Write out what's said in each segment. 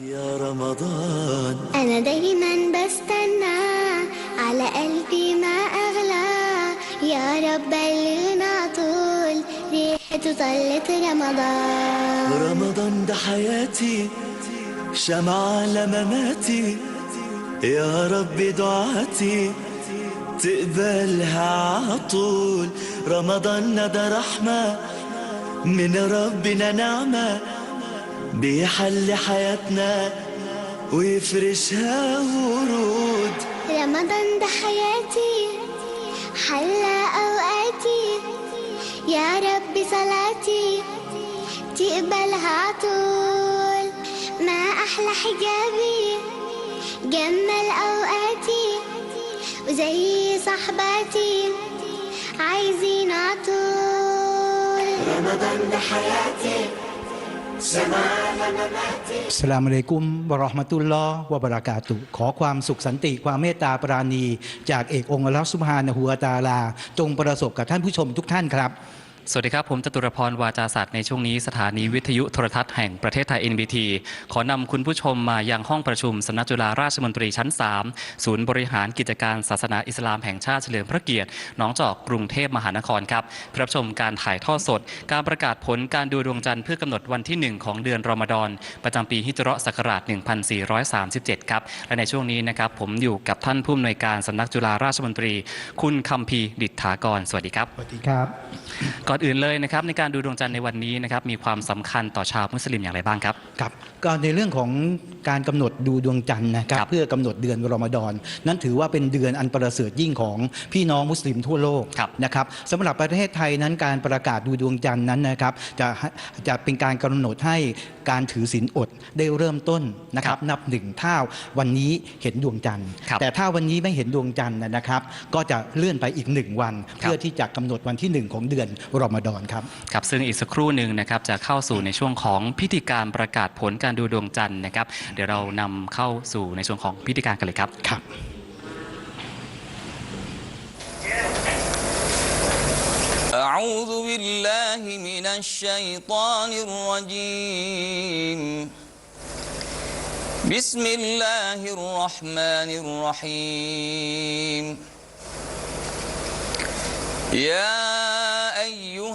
يا رمضان. أنا دايما بستنى على قلبي ما أغلى. يا رب بلغنا طول ريحته طلت رمضان. رمضان ده حياتي شمعة على مماتي. يا رب دعاتي تقبلها عطول رمضان ده رحمة من ربنا نعمة. بيحل حياتنا ويفرشها ورود. رمضان ده حياتي حلى أوقاتي. يا رب صلاتي تقبلها عطول ما أحلى حجابي جمل أوقاتي وزي صحباتي عايزين عطول. رمضان ده حياتي อั สลามุอะลัยกุมบราะห์มตุลลอฮ์วะบรากาตุ ขอความสุขสันติความเมตตาปราณี จากเอกองค์อัลลอฮ์ซุบฮานะฮูวตาลา จงประสบกับท่านผู้ชมทุกท่านครับ สวัสดีครับ ผมจตุรพรวาจาศาสตร์ในช่วงนี้สถานีวิทยุโทรทัศน์แห่งประเทศไทย NBT ขอนำคุณผู้ชมมายังห้องประชุมสำนักจุฬาราชมนตรีชั้น 3 ศูนย์บริหารกิจการศาสนาอิสลามแห่งชาติเฉลิมพระเกียรติหนองจอกกรุงเทพมหานครครับเพื่อรับชมการถ่ายทอดสด การประกาศผลการดูดวงจันทร์เพื่อกำหนดวันที่ 1 ของเดือนรอมฎอนประจำปีฮิจเราะห์ศักราช 1437 ครับและในช่วงนี้นะครับผมอยู่กับท่านผู้อำนวยการสำนักจุฬาราชมนตรี คุณคัมพีดิษฐากรสวัสดีครับสวัสดีครับก่อนอื่นเลยนะครับในการดูดวงจันทร์ในวันนี้นะครับมีความสำคัญต่อชาวมุสลิมอย่างไรบ้างครับครับก็ในเรื่องของการกำหนดดูดวงจันทร์นะครับครับเพื่อกำหนดเดือนรอมฎอนนั้นถือว่าเป็นเดือนอันประเสริฐยิ่งของพี่น้องมุสลิมทั่วโลกครับนะครับสำหรับประเทศไทยนั้นการประกาศดูดวงจันทร์นั้นนะครับจะจะเป็นการกำหนดให้การถือศีลอดได้เริ่มต้นนะครับนับหนึ่งถ้าวันนี้เห็นดวงจันทร์ครับแต่ถ้าวันนี้ไม่เห็นดวงจันทร์นะครับ ก็จะเลื่อนไปอีกหนึ่งวันครับเพื่อที่จะกำหนดวันที่หนึ่งของเดือนรอมฎอนครับ ครับซึ่งอีกสักครู่หนึ่งนะครับจะเข้าสู่ในช่วงของพิธีการประกาศผลการดูดวงจันทร์นะครับเดี๋ยวเรานำเข้าสู่ในช่วงของพิธีการกันเลยครับ ครับ أعوذ بالله من الشيطان الرجيم بسم الله الرحمن الرحيم يا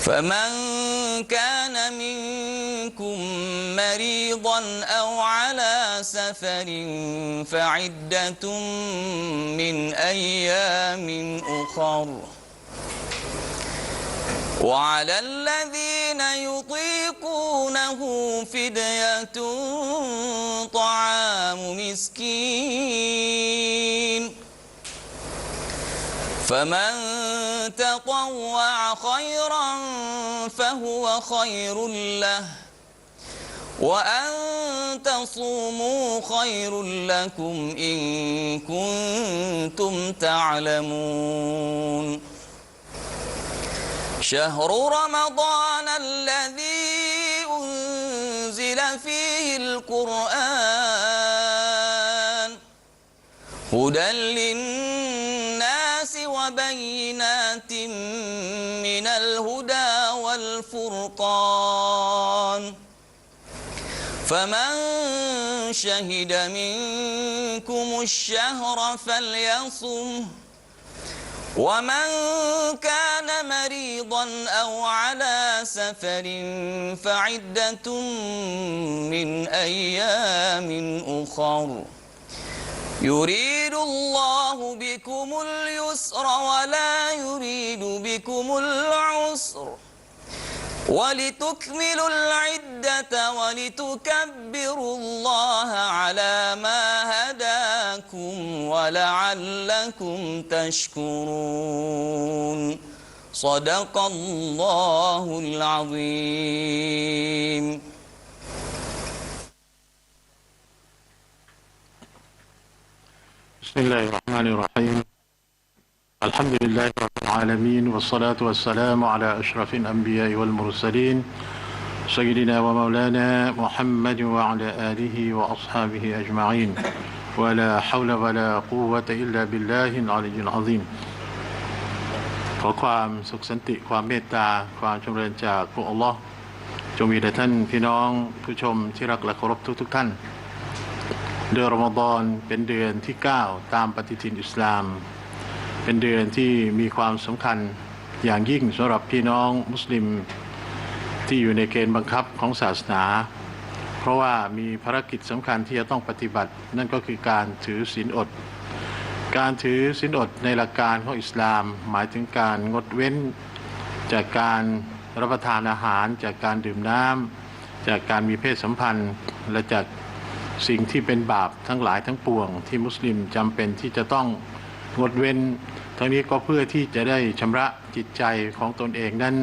فمن كان منكم مريضا أو على سفر فعدة من أيام أخر. وعلى الذين يطيقونه فدية طعام مسكين. فمن تطوع خيرا فهو خير له وأن تصوموا خير لكم إن كنتم تعلمون. شهر رمضان الذي أنزل فيه القرآن هدى للناس الهدى والفرقان فمن شهد منكم الشهر فليصمه ومن كان مريضا أو على سفر فعدة من أيام أخر يريد الله بكم اليسر ولا يريد بكم العسر ولتكملوا العدة ولتكبروا الله على ما هداكم ولعلكم تشكرون. صدق الله العظيم. بسم الله الرحمن الرحيم الحمد لله رب العالمين والصلاة والسلام على أشرف الأنبياء والمرسلين سيدنا ومولانا محمد وعلى آله وأصحابه أجمعين ولا حول ولا قوة إلا بالله العلي العظيم ขอความสุขสันติความเมตตา ความจำเริญจากพระอัลลอฮ์จงมีแด่ท่านพี่น้องผู้ชมที่รักและเคารพทุกทุกๆท่าน เดือนรอมฎอนเป็นเดือนที่ 9 ตามปฏิทินอิสลาม เป็นเดือนที่มีความสำคัญอย่างยิ่งสำหรับพี่น้องมุสลิมที่อยู่ในเกณฑ์บังคับของศาสนา เพราะว่ามีภารกิจสำคัญที่จะต้องปฏิบัติ นั่นก็คือการถือศีลอด การถือศีลอดในหลักการของอิสลาม หมายถึงการงดเว้น จากการรับประทานอาหาร จากการดื่มน้ำจากการมีเพศสัมพันธ์และจาก สิ่งที่เป็นบาปทั้งหลายทั้งปวง ที่มุสลิมจำเป็นที่จะต้องงดเว้น ทั้งนี้ก็เพื่อที่จะได้ชำระจิตใจของตนเองนั้น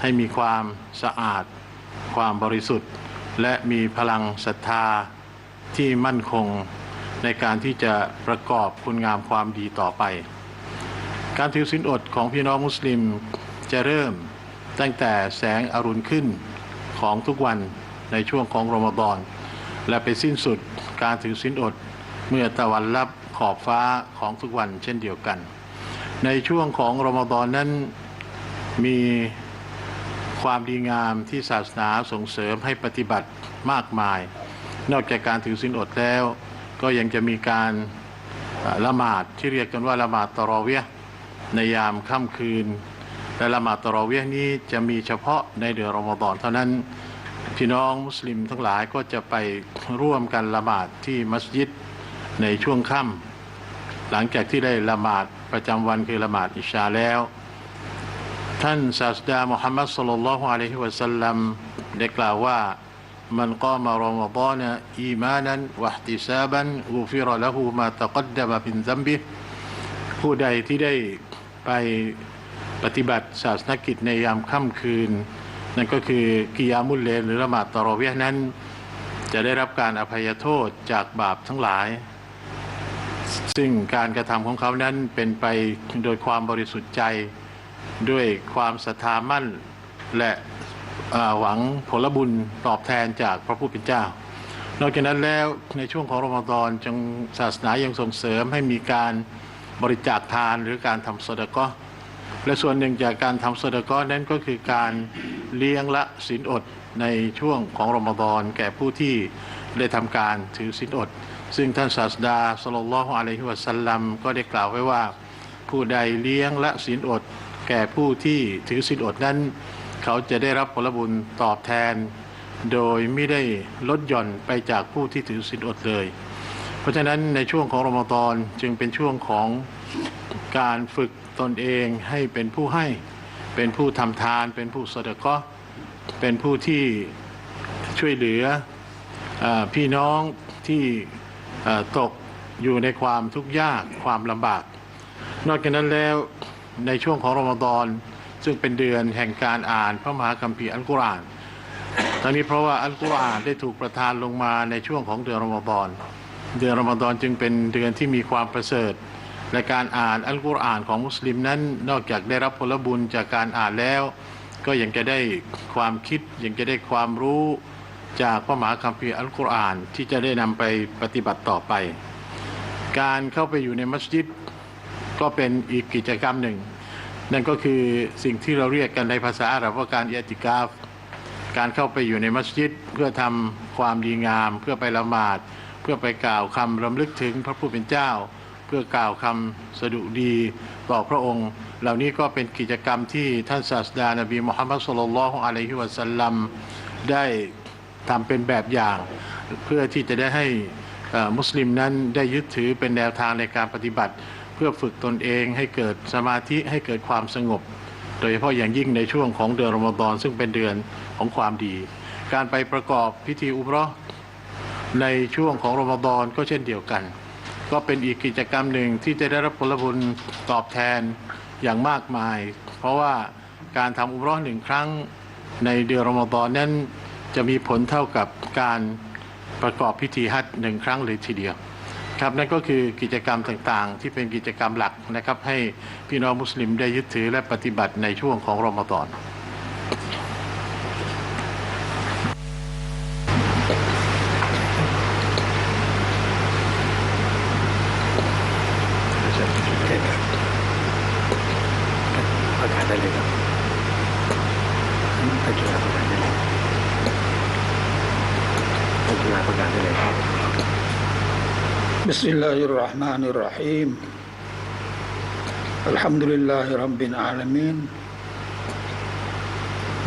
ให้มีความสะอาด ความบริสุทธิ์ และมีพลังศรัทธาที่มั่นคงในการที่จะประกอบคุณงามความดีต่อไป การถือศีลอดของพี่น้องมุสลิมจะเริ่มตั้งแต่แสงอรุณขึ้นของทุกวันในช่วงของรอมฎอน และไปสิ้นสุดการถือศีลอดเมื่อตะวันลับขอบฟ้าของทุกวันเช่นเดียวกัน ในช่วงของรอมฎอนนั้นมีความดีงามที่ศาสนาส่งเสริมให้ปฏิบัติมากมาย นอกจากการถือศีลอดแล้ว ก็ยังจะมีการละหมาดที่เรียกกันว่าละหมาดตรอเวียในยามค่ำคืน และละหมาดตรอเวียนี้จะมีเฉพาะในเดือนรอมฎอนเท่านั้น พี่น้องมุสลิมทั้งหลายก็จะไปร่วมกันละหมาดที่มัสยิดในช่วงค่ำหลังจากที่ได้ละหมาดประจำวันคือละหมาดอิชาแล้ว ท่านศาสดามุฮัมมัดสุลลัลฮุอะลัยฮิวะสัลลัมได้กล่าวว่ามันกามารอมฎานอีมานันวะห์ติซาบันกุฟิรละหูมาตะกัดดะมะบินซัมบิฮ์ผู้ใดที่ได้ไปปฏิบัติศาสนกิจในยามค่ำคืน นั่นก็คือกิยามุลเลนหรือละหมาดตรอเวียนั้น จะได้รับการอภัยโทษจากบาปทั้งหลาย ซึ่งการกระทำของเขานั้นเป็นไปโดยความบริสุทธิ์ใจด้วยความศรัทธามั่นและหวังผลบุญตอบแทนจากพระผู้เป็นเจ้า นอกจากนั้นแล้วในช่วงของรอมฎอนจงศาสนายังส่งเสริมให้มีการบริจาคทานหรือการทำสดะกาะห์ และส่วนหนึ่งจากการทำสดกาะห์นั้นก็คือการเลี้ยงละศีลอดในช่วงของรอมฎอนแก่ผู้ที่ได้ทำการถือศีลอด ซึ่งท่านศาสดาสุลลัลลอฮุอะลัยฮิวะสัลลัมก็ได้กล่าวไว้ว่า ผู้ใดเลี้ยงละศีลอด แก่ผู้ที่ถือศีลอดนั้น เขาจะได้รับผลบุญตอบแทน โดยไม่ได้ลดหย่อนไปจากผู้ที่ถือศีลอดเลย เพราะฉะนั้นในช่วงของรอมฎอนจึงเป็นช่วงของ การฝึกตนเองให้เป็นผู้ให้ เป็นผู้ทำทาน เป็นผู้สดะเคราะเป็นผู้ที่ช่วยเหลืออพี่น้องที่ตกอยู่ในความทุกข์ยากความลำบาก นอกจากนั้นแล้วในช่วงของรอมฎอนซึ่งเป็นเดือนแห่งการอ่านพระมหาคัมภีร์อัลกุรอานทั้งนี้เพราะว่าอัลกุรอานได้ถูกประทานลงมาในช่วงของเดือนรอมฎอนเดือนรอมฎอนจึงเป็นเดือนที่มีความประเสริฐ และการอ่านอัลกุรอานของมุสลิมนั้นนอกจากได้รับผลบุญจากการอ่านแล้ว ก็ยังจะได้ความคิดยังจะได้ความรู้จากพระมหาคัมภีร์อัลกุรอานที่จะได้นำไปปฏิบัติต่อไป การเข้าไปอยู่ในมัสยิดก็เป็นอีกกิจกรรมหนึ่ง นั่นก็คือสิ่งที่เราเรียกกันในภาษาอาหรับว่าการเอติกาฟการเข้าไปอยู่ในมัสยิดเพื่อทำความดีงาม เพื่อไปละหมาด เพื่อไปกล่าวคำรำลึกถึงพระผู้เป็นเจ้า เพื่อกล่าวคำสดุดีต่อพระองค์ เหล่านี้ก็เป็นกิจกรรมที่ท่านศาสดานบีมุฮัมมัดสุลลัลลอฮุอะลัยฮิวะสัลลัมได้ทำเป็นแบบอย่าง เพื่อที่จะได้ให้มุสลิมนั้นได้ยึดถือเป็นแนวทางในการปฏิบัติ เพื่อฝึกตนเองให้เกิดสมาธิให้เกิดความสงบ โดยเฉพาะอย่างยิ่งในช่วงของเดือนรอมฎอนซึ่งเป็นเดือนของความดี การไปประกอบพิธีอุมราในช่วงของรอมฎอนก็เช่นเดียวกัน ก็เป็นอีกกิจกรรมหนึ่งที่จะได้รับผลบุญตอบแทนอย่างมากมาย เพราะว่าการทำอุมราะห์หนึ่งครั้งในเดือนรอมฎอนนั้นจะมีผลเท่ากับการประกอบพิธีฮัจญ์หนึ่งครั้งเลยทีเดียวครับนั่นก็คือกิจกรรมต่างๆ ที่เป็นกิจกรรมหลักนะครับ ให้พี่น้องมุสลิมได้ยึดถือและปฏิบัติในช่วงของรอมฎอน بسم الله الرحمن الرحيم الحمد لله رب العالمين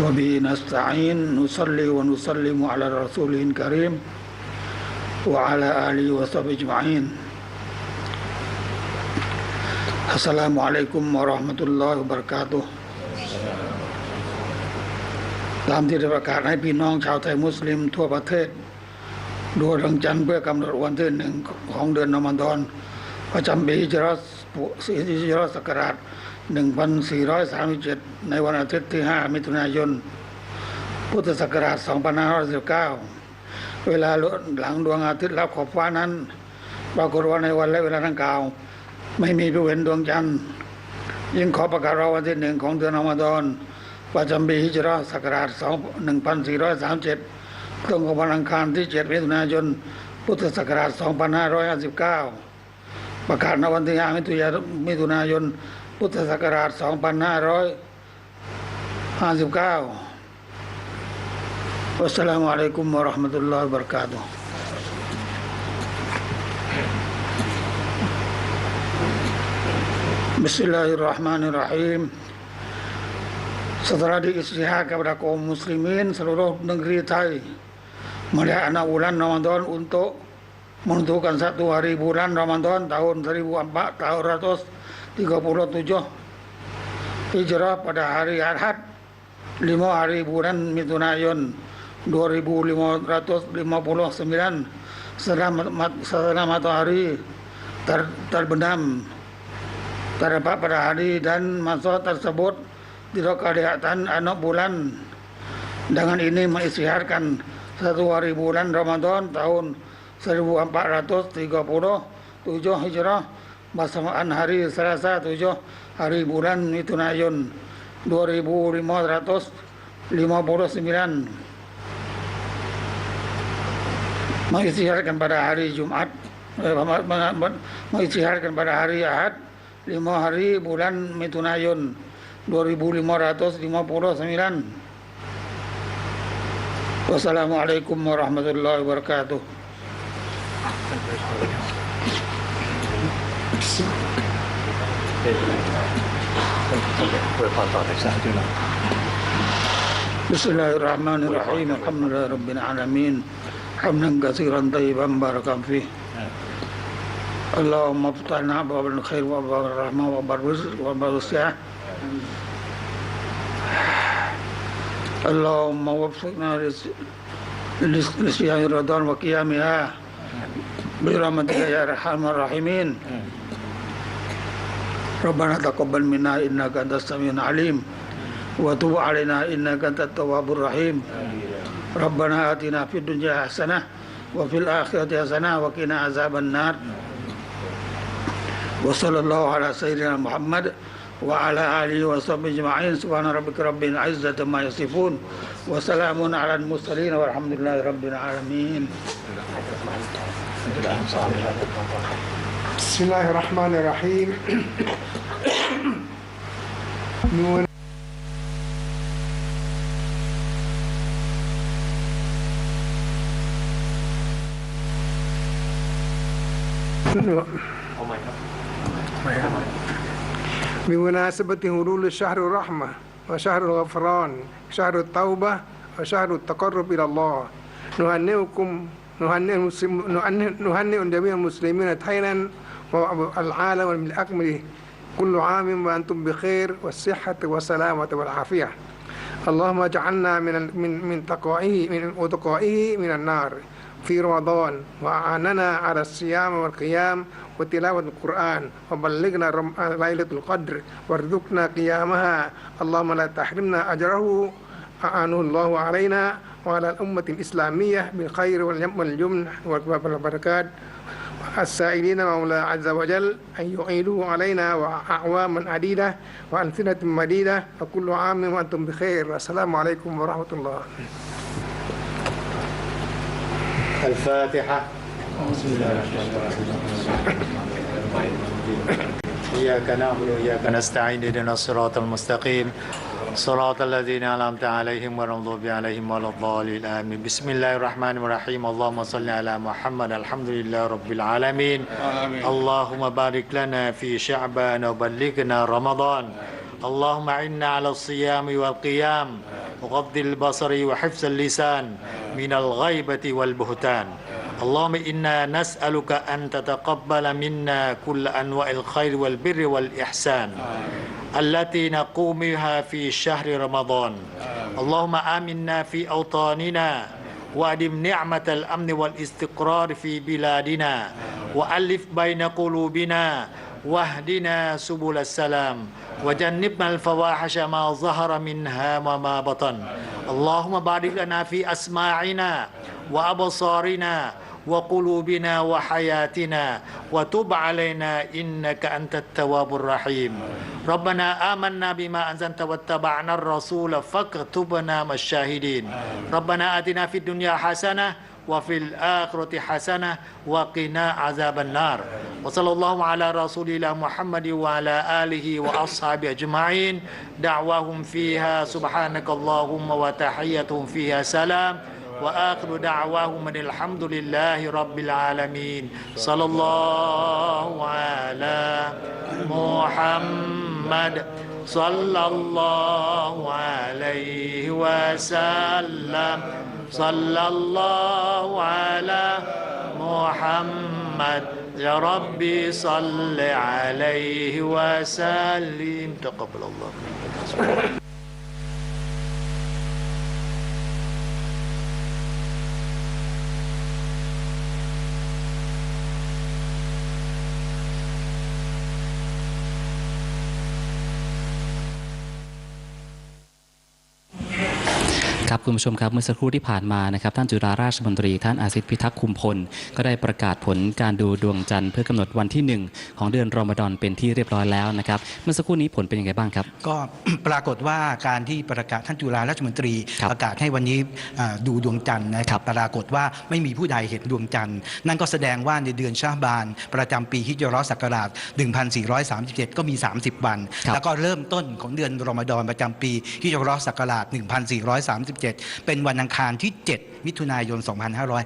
وبه نستعين نصلي ونسلم على رسوله الكريم وعلى آله وصحبه أجمعين السلام عليكم ورحمة الله وبركاته ตามที่ได้ประกาศให้พี่น้องชาวไทยมุสลิมทั่วประเทศ ดูดวงจันทร์เพื่อกำหนดวันที่หนึ่งของเดือนรอมฎอนประจำปีฮิจรัสฮิจรัสศักราช 1437 ในวันอาทิตย์ที่ 5 มิถุนายน พุทธศักราช 2519 เวลาหลังดวงอาทิตย์รับขอบฟ้านั้นปรากฏว่าในวันและเวลาดังกล่าว ไม่มีผู้เห็นดวงจันทร์ยิ่งขอประกาศราวันที่หนึ่งของเดือนอมฎอนประจำปีฮิจรัสศักราช1437 ตรงกับวันอังคารที่ 7 มิถุนายน พุทธศักราช 2559 ประกาศในวันที่ 5 มิถุนายน พุทธศักราช 2559 วัสสลามุอะลัยกุมวะเราะห์มะตุลลอฮิวะบะเราะกาตุฮ์ Bismillahirrahmanirrahim. Setelah diistihad kepada kaum muslimin seluruh negeri Thai melihat anak bulan Ramadan untuk menentukan satu hari bulan Ramadan tahun 1437 Hijrah pada hari Ahad 5 hari bulan Mithunayon 2559 setelah, setelah matahari ter, terbenam. Terdapat pada hari dan masa tersebut tidak kelihatan anak bulan. Dengan ini mengisytiharkan satu hari bulan Ramadan tahun 1437 Hijrah bersamaan hari Selasa 7 hari bulan Mithunayon 2559 mengisytiharkan pada hari Jumat eh, meng- meng- mengisytiharkan pada hari Ahad lima hari bulan Mithunayon 2559 Wassalamualaikum warahmatullahi wabarakatuh. Bismillahirrahmanirrahim. Alhamdulillahi rabbil alamin. Hamdan katsiran thayyiban barakan fihi. Allahumma ftahna babal khair wa babal rahmah wa babal wa babal اللهم وفقنا لصيام رمضان وقيامها. برحمتك يا أرحم الراحمين. ربنا تقبل منا إنك أنت السميع العليم. وتب علينا إنك أنت التواب الرحيم. ربنا آتنا في الدنيا حسنة وفي الآخرة حسنة وقنا عذاب النار. وصلى الله على سيدنا محمد وعلى آله وصحبه أجمعين. سبحان ربك رب العزة ما يصفون وسلام على المرسلين والحمد لله رب العالمين. بسم الله الرحمن الرحيم. نور بمناسبة هلول شهر الرحمة وشهر الغفران شهر التوبة وشهر التقرب إلى الله. نهنئكم نهنئ جميع المسلمين تايلاند والعالم بالأكمل كل عام وأنتم بخير والصحة والسلامة والعافية. اللهم اجعلنا من من من تقائه من وتقائه من النار. في رمضان وأعاننا على الصيام والقيام وتلاوة القرآن وبلغنا رم- ليلة القدر وارزقنا قيامها اللهم لا تحرمنا أجره أعانه الله علينا وعلى الأمة الإسلامية بالخير واليم- واليمن والبركات السائلين مولى عز وجل أن يعيدوه علينا وأعواما عديدة وألسنة مديدة وكل عام وأنتم بخير السلام عليكم ورحمة الله الفاتحة. إياك نعبد وإياك نستعين اهدنا الصراط المستقيم. صراط الذين أنعمت عليهم غير المغضوب عليهم ولا الضالين. آمين. بسم الله الرحمن الرحيم. اللهم صل على محمد الحمد لله رب العالمين. آمين. اللهم بارك لنا في شعبان وبلغنا رمضان. اللهم عنا على الصيام والقيام وغض البصر وحفظ اللسان. من الغيبة والبهتان. اللهم إنا نسألك أن تتقبل منا كل أنواع الخير والبر والإحسان التي نقوم بها في شهر رمضان. اللهم آمنا في أوطاننا وأدم نعمة الأمن والاستقرار في بلادنا وألف بين قلوبنا واهدنا سبل السلام وجنبنا الفواحش ما ظهر منها وما بطن. اللهم بارك لنا في أسماعنا وأبصارنا وقلوبنا وحياتنا وتب علينا إنك أنت التواب الرحيم. ربنا آمنا بما أنزلت واتبعنا الرسول فاكتبنا مع الشاهدين. ربنا آتنا في الدنيا حسنة وفي الآخرة حسنة وقنا عذاب النار. وصلى الله على رسول الله محمد وعلى آله وأصحابه أجمعين. دعواهم فيها سبحانك اللهم وتحيتهم فيها سلام. وآخر دعواهم أن الحمد لله رب العالمين. صلى الله على محمد. صلى الله عليه وسلم. صلى الله على محمد. يا ربي صل عليه وسلم. تقبل الله منك. ครับคุณผู้ชมครับเมื่อสักครู่ที่ผ่านมานะครับท่านจุฬาราชมนตรี ท่านอาซิตพิทักษ์คุมพล ก็ได้ประกาศผลการดูดวงจันทร์เพื่อกำหนดวันที่ 1 ของเดือนรอมฎอนเป็นที่เรียบร้อยแล้วนะครับเมื่อสักครู่นี้ผลเป็นยังไงบ้างครับ ก็ปรากฏว่าการที่ประกาศท่านจุฬาราชมนตรีครับประกาศให้วันนี้อ่าดูดวงจันทร์นะครับปรากฏว่าไม่มีผู้ใดเห็นดวงจันทร์ นั่นก็แสดงว่าในเดือนชาบาน ประจำปีฮิจเราะห์ศักราช 1437 ก็มี 30 วันครับแล้วก็เริ่มต้นของเดือนรอมฎอนประจำปีฮิจเราะห์ศักราช 1437เป็นวันอังคารที่ 7 มิถุนายน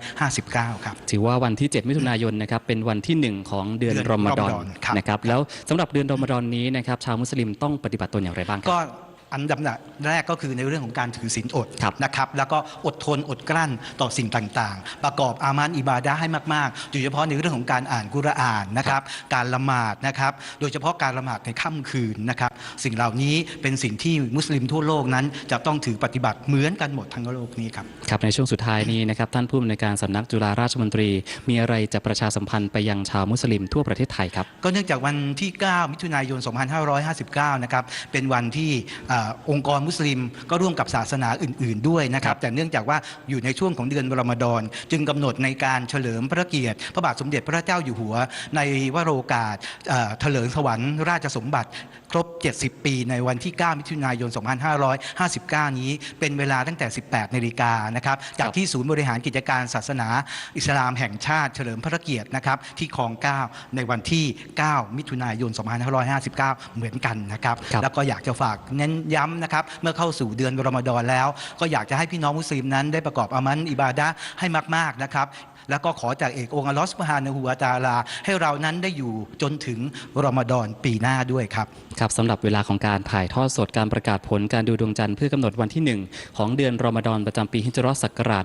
2559 ครับ ถือว่าวันที่ 7 มิถุนายนนะครับเป็นวันที่ 1 ของเดือนเดือนรอมฎอนรอมฎอนครับนะครับแล้วสำหรับเดือนรอมฎอนนี้นะครับชาวมุสลิมต้องปฏิบัติตนอย่างไรบ้างครับก็ อันดับแรกก็คือในเรื่องของการถือศีลอดครับนะครับ แล้วก็อดทนอดกลั้นต่อสิ่งต่างๆ ประกอบอามานอิบาดะห์ให้มากๆ โดยเฉพาะในเรื่องของการอ่านกุรอานนะครับ การละหมาดนะครับ โดยเฉพาะการละหมาดในค่ำคืนนะครับ สิ่งเหล่านี้เป็นสิ่งที่มุสลิมทั่วโลกนั้น จะต้องถือปฏิบัติเหมือนกันหมดทั้งโลกนี้ครับครับในช่วงสุดท้ายนี้นะครับท่านผู้อำนวยการสำนักจุฬาราชมนตรี มีอะไรจะประชาสัมพันธ์ไปยังชาวมุสลิมทั่วประเทศไทยครับก็เนื่องจากวันที่ 9 มิถุนายน 2559 นะครับเป็นวันที่อ่าองค์กรมุสลิมก็ร่วมกับศาสนาอื่น ๆด้วยนะครับ แต่เนื่องจากว่าอยู่ในช่วงของเดือนรอมฎอนจึงกำหนดในการเฉลิมพระเกียรติ พระบาทสมเด็จพระเจ้าอยู่หัว ในวโรกาสเอ่อเถลิงถวัลย์ราชสมบัติ ครบ 70 ปีในวันที่ 9 มิถุนายน 2559 นี้ เป็นเวลาตั้งแต่ 18 นาฬิกานะครับ จากที่ศูนย์บริหารกิจการศาสนา อิสลามแห่งชาติเฉลิมพระเกียรตินะครับ ที่คลอง 9 ในวันที่ 9 มิถุนายน 2559 เหมือนกันนะครับครับแล้วก็อยากจะฝากเน้นย้ำนะครับ เมื่อเข้าสู่เดือนรอมฎอนแล้ว ก็อยากจะให้พี่น้องมุสลิมนั้นได้ประกอบอามันอิบาดะห์ให้มาก ๆ นะครับ แล้วก็ขอจากเอกองค์อัลลอฮฺสุบฮานะฮูวะตะอาลา ให้เรานั้นได้อยู่จนถึงรอมฎอนปีหน้าด้วยครับ ครับสำหรับเวลาของการถ่ายทอดสดการประกาศผลการดูดวงจันทร์เพื่อกำหนดวันที่ 1 ของเดือนรอมฎอนประจำปีฮิจเราะห์ศักราช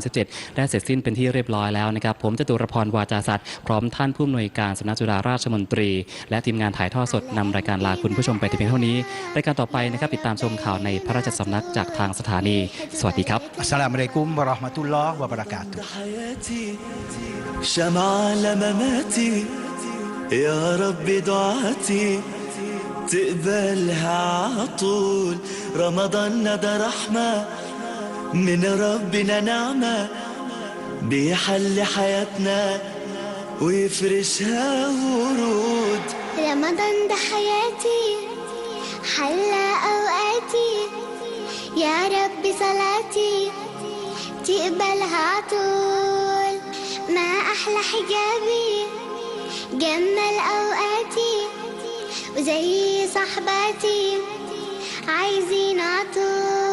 1437 ได้เสร็จสิ้นเป็นที่เรียบร้อยแล้วนะครับ ผมจตุรพรวาจาสัตว์พร้อมท่านผู้อำนวยการสำนักจุฬาราชมนตรี และทีมงานถ่ายทอดสดนำรายการลาคุณผู้ชมไปแต่เพียงเท่านี้รายการต่อไปนะครับติดตามชมข่าวในพระราชสำนักจากทางสถานี สวัสดีครับอัสสลามุอะลัยกุมวะเราะห์มะตุลลอฮ์วะบะเราะกาตุฮ์ حياتي على مماتي يا رب دعاتي تقبلها عطول رمضان ده رحمة من ربنا نعمة. بيحل حياتنا ويفرشها ورود. رمضان ده حياتي حلى أوقاتي. يا رب صلاتي. تقبلها عطول ما أحلى حجابي؟ جمل أوقاتي وزي صحباتي عايزين عطول.